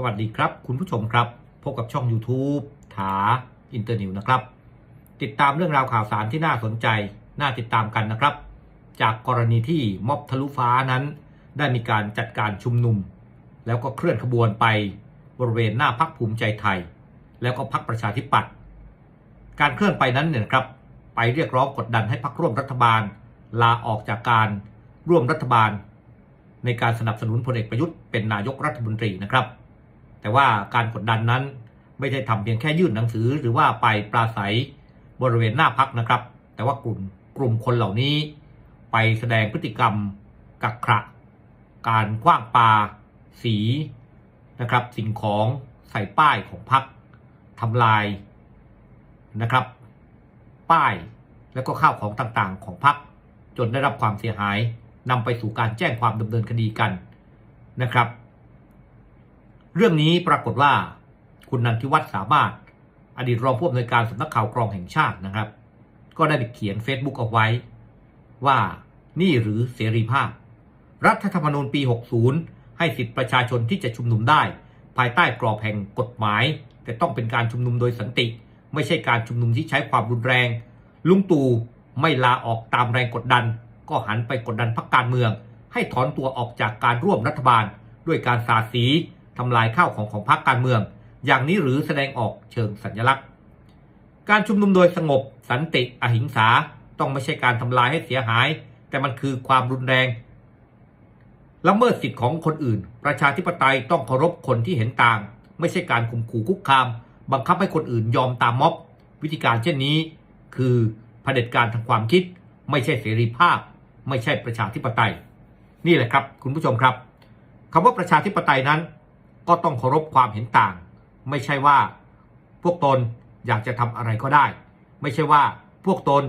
สวัสดีครับคุณผู้ชมครับ พบกับช่อง YouTube ถาอินเตอร์นิวนะครับ ติดตามเรื่องราวข่าวสารที่น่าสนใจ น่าติดตามกันนะครับ จากกรณีที่ม็อบทะลุฟ้านั้น ได้มีการจัดการชุมนุม แล้วก็เคลื่อนขบวนไปบริเวณหน้าพักภูมิใจไทย แล้วก็พักประชาธิปัตย์การเคลื่อนไปนั้นเนี่ยครับ ไปเรียกร้องกดดันให้พักร่วมรัฐบาล ลาออกจากการร่วมรัฐบาล ในการสนับสนุนพลเอกประยุทธ์เป็นนายกรัฐมนตรีนะครับ แต่ว่าการกดดันนั้นไม่ใช่ทำเพียงแค่ยื่นหนังสือ หรือว่าไปปราศัยบริเวณหน้าพักนะครับ แต่ว่ากลุ่มกลุ่มคนเหล่านี้ ไปแสดงพฤติกรรมกักขระการคว้างปา สีนะครับ สิ่งของใส่ป้ายของพักทำลายนะครับ ป้ายแล้วก็ข้าวของต่างๆ ของพักจนได้รับความเสียหายนำไปสู่การแจ้งความดำเนินคดีกันนะครับ เรื่องนี้ปรากฏว่าคุณนันทิวัฒน์สามารถ อดีตรองผู้อำนวยการสำนักข่าวกรองแห่งชาตินะครับ ก็ได้ไปเขียน Facebook เอาไว้ ว่านี่หรือเสรีภาพ รัฐธรรมนูญปี 60 ให้สิทธิประชาชนที่จะชุมนุมได้ ภายใต้กรอบแห่งกฎหมาย แต่ต้องเป็นการชุมนุมโดยสันติ ไม่ใช่การชุมนุมที่ใช้ความรุนแรง ลุงตู่ไม่ลาออกตามแรงกดดัน ก็หันไปกดดันพรรคการเมือง ให้ถอนตัวออกจากการร่วมรัฐบาล ด้วยการสาดสี ทำลายข้าวของของพรรคการเมือง อย่างนี้หรือแสดงออกเชิงสัญลักษณ์ การชุมนุมโดยสงบสันติอหิงสาต้องไม่ใช่การทำลายให้เสียหาย แต่มันคือความรุนแรงละเมิดสิทธิ์ของคนอื่น ประชาธิปไตยต้องเคารพคนที่เห็นต่าง ไม่ใช่การข่มขู่คุกคาม บังคับให้คนอื่นยอมตามม็อบ วิธีการเช่นนี้ คือเผด็จการทางความคิด ไม่ใช่เสรีภาพ ไม่ใช่ประชาธิปไตย นี่แหละครับ คุณผู้ชมครับคำว่าประชาธิปไตยนั้น ก็ต้องเคารพความเห็นต่าง ไม่ใช่ว่าพวกตนอยากจะทำอะไรก็ได้ ไม่ใช่ว่าพวกตน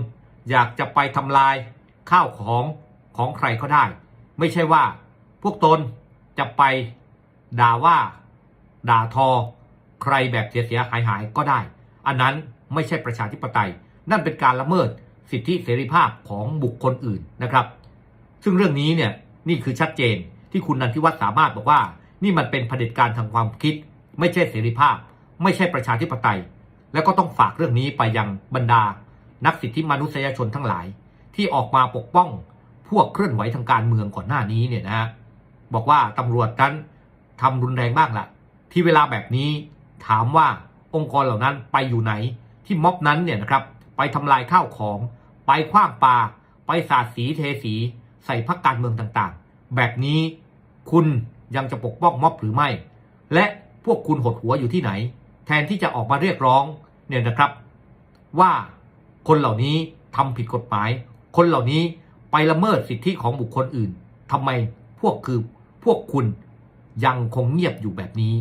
อยากจะไปทำลายข้าวของของใครก็ได้ ไม่ใช่ว่าพวกตนจะไปด่าว่า ด่าทอ ใครแบบเสียหายหายก็ได้ อันนั้นไม่ใช่ประชาธิปไตย นั่นเป็นการละเมิดสิทธิเสรีภาพของบุคคลอื่นนะครับ ซึ่งเรื่องนี้เนี่ยนี่คือชัดเจนที่คุณนันทิวัฒน์สามารถบอกว่า นี่มันเป็นเผด็จการทางความคิด ไม่ใช่เสรีภาพ ไม่ใช่ประชาธิปไตย แล้วก็ต้องฝากเรื่องนี้ไปยังบรรดา นักสิทธิมนุษยชนทั้งหลาย ที่ออกมาปกป้องพวกเคลื่อนไหวทางการเมืองก่อนหน้านี้เนี่ยนะฮะบอกว่าตำรวจนั้นทำรุนแรงมากละที่เวลาแบบนี้ถามว่าองค์กรเหล่านั้นไปอยู่ไหน ที่ม็อบนั้นเนี่ยนะครับไปทำลายข้าวของ ไปคว้างปาไปสาดสีเทสี ใส่พักการเมืองต่างๆ แบบนี้คุณ ยังจะปกป้องม็อบหรือไม่ และพวกคุณหดหัวอยู่ที่ไหน แทนที่จะออกมาเรียกร้องเนี่ยนะครับ ว่าคนเหล่านี้ทำผิดกฎหมาย คนเหล่านี้ไปละเมิดสิทธิของบุคคลอื่นทำไมพวกคือพวกคุณยังคงเงียบอยู่แบบนี้